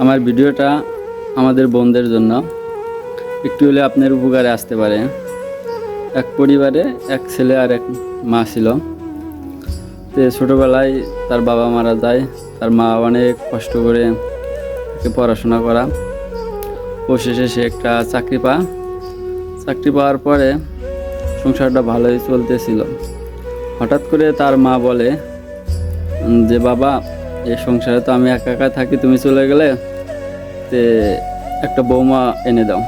আমার ভিডিওটা আমাদের বোনদের জন্য। একটু হলে আপনার উপকারে আসতে পারে। এক পরিবারে এক ছেলে আর এক মা ছিল। তো ছোটোবেলায় তার বাবা মারা যায়। তার মা অনেক কষ্ট করে পড়াশোনা করা। ও শেষে সে একটা চাকরি পা চাকরি পাওয়ার পরে সংসারটা ভালোই চলতেছিল। হঠাৎ করে তার মা বলে যে, বাবা এই সংসারে তো আমি একা একা থাকি, তুমি চলে গেলে তে একটা বৌমা এনে দাও।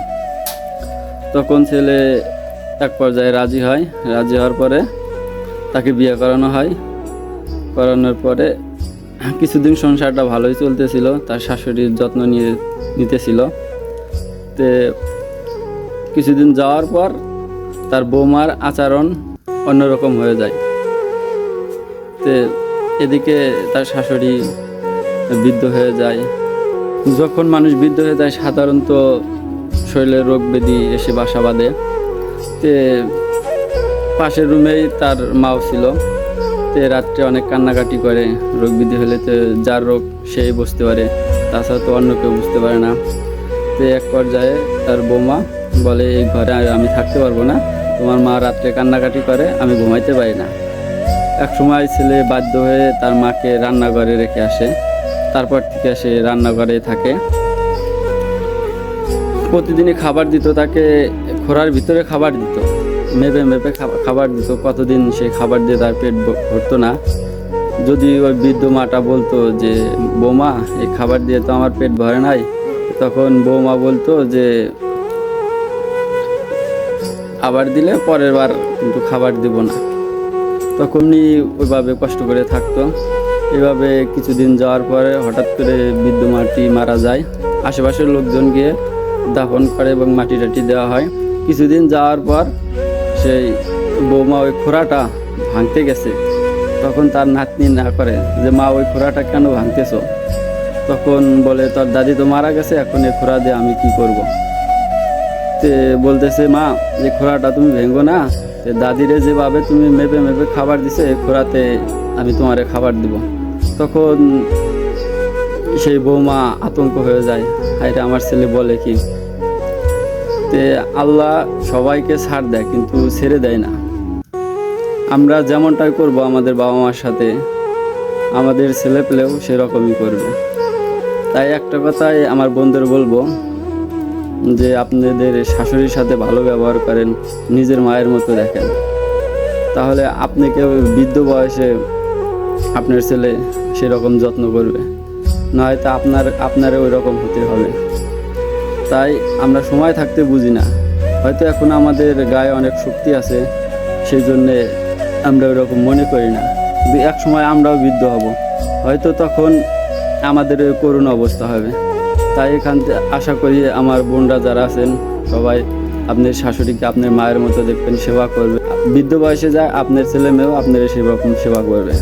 তখন ছেলে এক পর্যায়ে রাজি হয়। রাজি হওয়ার পরে তাকে বিয়ে করানো হয়। করানোর পরে কিছুদিন সংসারটা ভালোই চলতেছিল, তার শাশুড়ির যত্ন নিয়ে নিতেছিল। তে কিছুদিন যাওয়ার পর তার বৌমার আচরণ অন্যরকম হয়ে যায়। তে এদিকে তার শাশুড়ি বৃদ্ধ হয়ে যায়। যখন মানুষ বৃদ্ধ হয়ে যায়, সাধারণত শরীরে রোগ ব্যাধি এসে বাসা বাঁধে। তে পাশের রুমেই তার মাও ছিল। তে রাত্রে অনেক কান্নাকাটি করে, রোগ ব্যাধি হলে তো যার রোগ সেই বুঝতে পারে, তাছাড়া তো অন্য কেউ বুঝতে পারে না। তে এক পর্যায়ে তার বৌমা বলে, এই ঘরে আমি থাকতে পারব না। তোমার মা রাত্রে কান্নাকাটি করে, আমি ঘুমাইতে পারি না। এক সময় ছেলে বাধ্য হয়ে তার মাকে রান্নাঘরে রেখে আসে। তারপর থেকে সে রান্নাঘরে থাকে। প্রতিদিনই খাবার দিত তাকে খোরার ভিতরে খাবার দিত। মেপে মেপে খাবা- খাবার দিত। কতদিন সে খাবার দিয়ে তার পেট ভরতো না। যদি ওই বৃদ্ধ মাটা বলতো যে, বৌমা, এই খাবার দিয়ে তো আমার পেট ভরে নাই। তখন বৌমা বলতো যে, আবার দিলে পরের বার কিন্তু খাবার দিব না। তখনই ওইভাবে কষ্ট করে থাকতো। এভাবে কিছুদিন যাওয়ার পরে হঠাৎ করে বৃদ্ধ মাটি মারা যায়। আশেপাশের লোকজন গিয়ে দাফন করে এবং মাটি টাটি দেওয়া হয়। কিছুদিন যাওয়ার পর সেই বৌমা ওই খোরাটা ভাঙতে গেছে। তখন তার নাতনি না করে যে, মা, ওই খোরাটা কেন ভাঙতেছো? তখন বলে, তোর দাদি তো মারা গেছে, এখন এই খোরা দিয়ে আমি কি করব। তে বলতেছে, মা যে খোরাটা তুমি ভেঙ্গো না দাদিরে যেভাবে তুমি মেপে মেপে খাবার দিছে খোরাতে আমি তোমারে খাবার দিব। তখন সেই বৌমা আতঙ্ক হয়ে যায়। হাইরে আমার ছেলে বলে কি, তে আল্লাহ সবাইকে ছাড় দেয়, কিন্তু ছেড়ে দেয় না। আমরা যেমনটাই করব আমাদের বাবা মার সাথে, আমাদের ছেলে পেলেও সেরকমই করবে। তাই একটা কথাই আমার বন্ধুদের বলব যে আপনাদের শাশুড়ির সাথে ভালো ব্যবহার করেন, নিজের মায়ের মতো দেখেন। তাহলে আপনি কেউ বৃদ্ধ বয়সে আপনার ছেলে সেরকম যত্ন করবে। নয়তো আপনার, আপনারও ওই রকম হতে হবে। তাই আমরা সময় থাকতে বুঝি না। হয়তো এখন আমাদের গায়ে অনেক শক্তি আছে, সেই জন্যে আমরা ওইরকম মনে করি না। এক সময় আমরাও বৃদ্ধ হব। হয়তো তখন আমাদের করুণ অবস্থা হবে। তাই এখান আশা করি আমার বোনরা যারা আছেন, সবাই আপনার শাশুড়িকে আপনার মায়ের মতো দেখবেন, সেবা করবে। বৃদ্ধ বয়সে যায়, আপনার ছেলে মেয়েও আপনার সেরকম সেবা করবে।